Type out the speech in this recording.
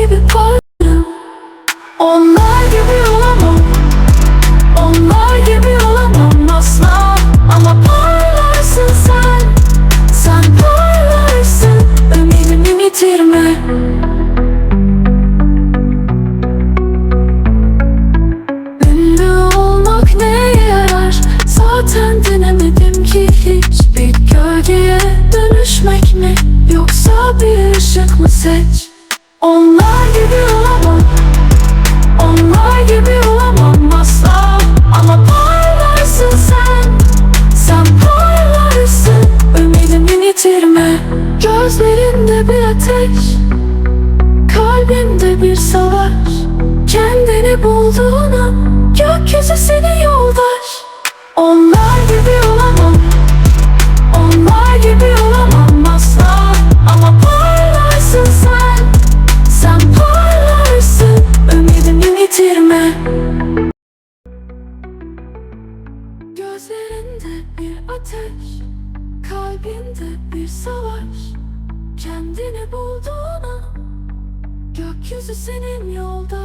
gibi varım. Onlar gibi olamam. Onlar gibi olamam asla. Ama parlarsın sen. Sen parlarsın. Ömrümü bitirme Ünlü olmak neye yarar? Zaten denemedim ki hiç Bir gölgeye dönüşmek mi? Yoksa bir Gözlerinde bir ateş Kalbimde bir savaş. Kendini bulduğuna Gökyüzü senin yoldaş. Onlar gibi olamam Onlar gibi olamam asla. Ama parlarsın sen Sen parlarsın. Ümidimi yitirme. Gözlerinde bir ateş Kalbinde bir savaş. Kendini bulduğuna Gökyüzü senin gibi